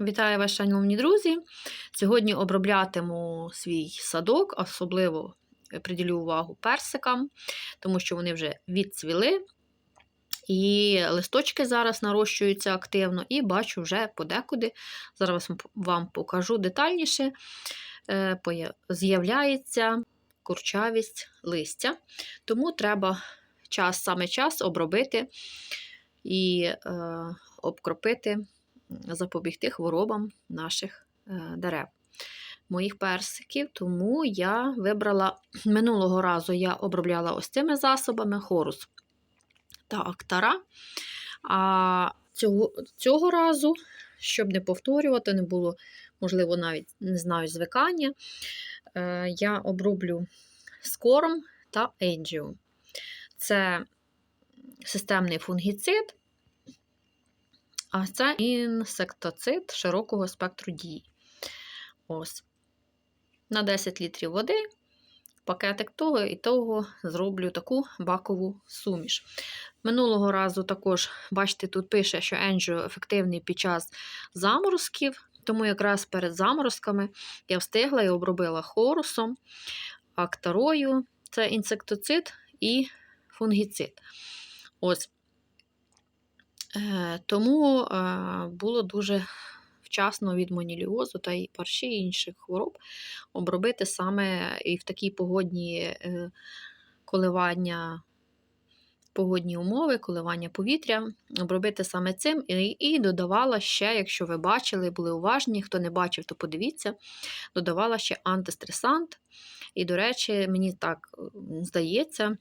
Вітаю вас, шановні друзі! Сьогодні оброблятиму свій садок, особливо приділю увагу персикам, тому що вони вже відцвіли. І листочки зараз нарощуються активно, і бачу вже подекуди. Зараз вам покажу детальніше. е, З'являється курчавість листя, тому треба час, саме час обробити і е, обкропити запобігти хворобам наших е, дерев, моїх персиків. Тому я вибрала минулого разу я обробляла ось цими засобами хорус та актара. А цього, цього разу, щоб не повторювати, не було, можливо, навіть не знаю, звикання, е, я оброблю скором та енджіо. Це системний фунгіцид, а це інсектоцид широкого спектру дії. Ось. На 10 літрів води, пакетик того і того зроблю таку бакову суміш. Минулого разу також, бачите, тут пише, що енджіо ефективний під час заморозків, тому якраз перед заморозками я встигла і обробила хорусом, актарою, це інсектоцид і фунгіцид. Ось. Е, Тому е, було дуже вчасно від моніліозу та й парші і інших хвороб обробити саме і в такі погодні е, коливання, погодні умови, коливання повітря, обробити саме цим. І, і додавала ще, якщо ви бачили, були уважні, хто не бачив, то подивіться, додавала ще антистресант. І, до речі, мені так здається,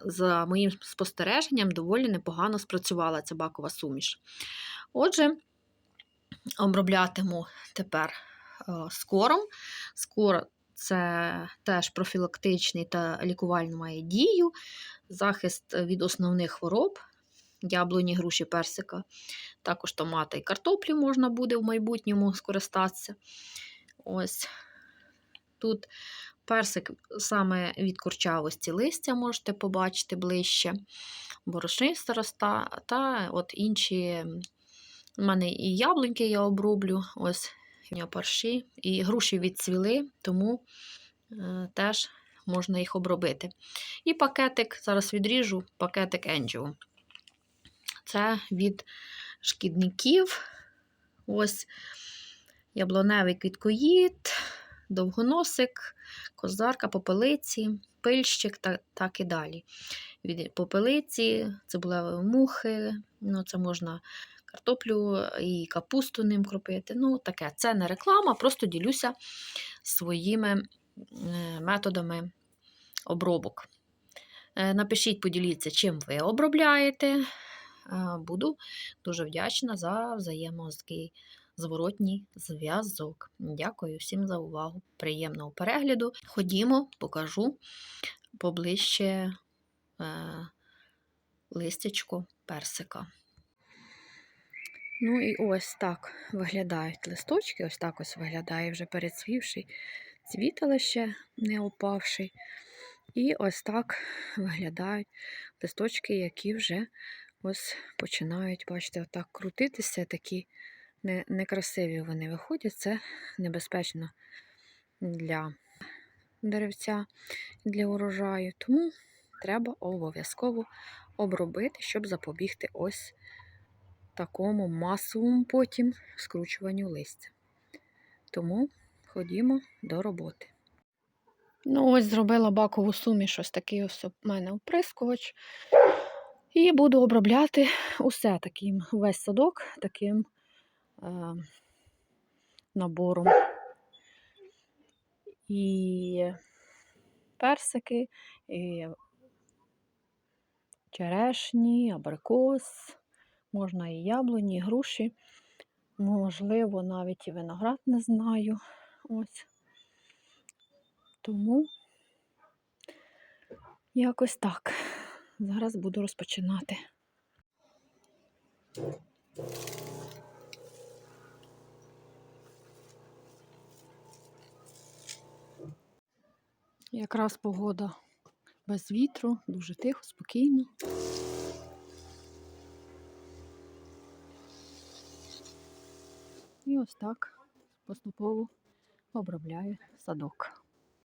за моїм спостереженням, доволі непогано спрацювала ця бакова суміш. Отже, оброблятиму тепер е, скором. Скор це теж профілактичний та лікувальний має дію, захист від основних хвороб, яблуні, груші, персика, також томати і картоплі можна буде в майбутньому скористатися. Ось тут персик саме від курчавості листя можете побачити ближче, борошниста роста та от інші. У мене і яблуньки я оброблю, ось парші, і груші відцвіли, тому е, теж можна їх обробити. І пакетик, зараз відріжу пакетик Енджіо. Це від шкідників. Ось яблуневий квіткоїд, довгоносик, козарка, попелиці, пильщик та так і далі. Від попелиці, цибулеві мухи, ну, це можна картоплю і капусту ним кропити. Ну, таке, це не реклама, просто ділюся своїми методами обробок. Е, Напишіть, поділіться, чим ви обробляєте. Е, Буду дуже вдячна за взаємозкий зворотній зв'язок. Дякую всім за увагу. Приємного перегляду. Ходімо, покажу поближче е, листячко персика. Ну і ось так виглядають листочки, ось так ось виглядає вже перецвівший цвіт, але ще не опавший. І ось так виглядають листочки, які вже ось починають, бачите, отак крутитися, такі не- некрасиві вони виходять. Це небезпечно для деревця, для урожаю. Тому треба обов'язково обробити, щоб запобігти ось такому масовому потім скручуванню листя. Тому ходімо до роботи. Ну, ось зробила бакову суміш, ось такий ось у мене оприскувач. І буду обробляти усе таким, весь садок таким набором. І персики, і черешні, абрикос, можна і яблуні, і груші. Можливо, навіть і виноград не знаю. Ось. Тому якось так. Зараз буду розпочинати. Якраз погода без вітру, дуже тихо, спокійно. І ось так поступово обробляє садок.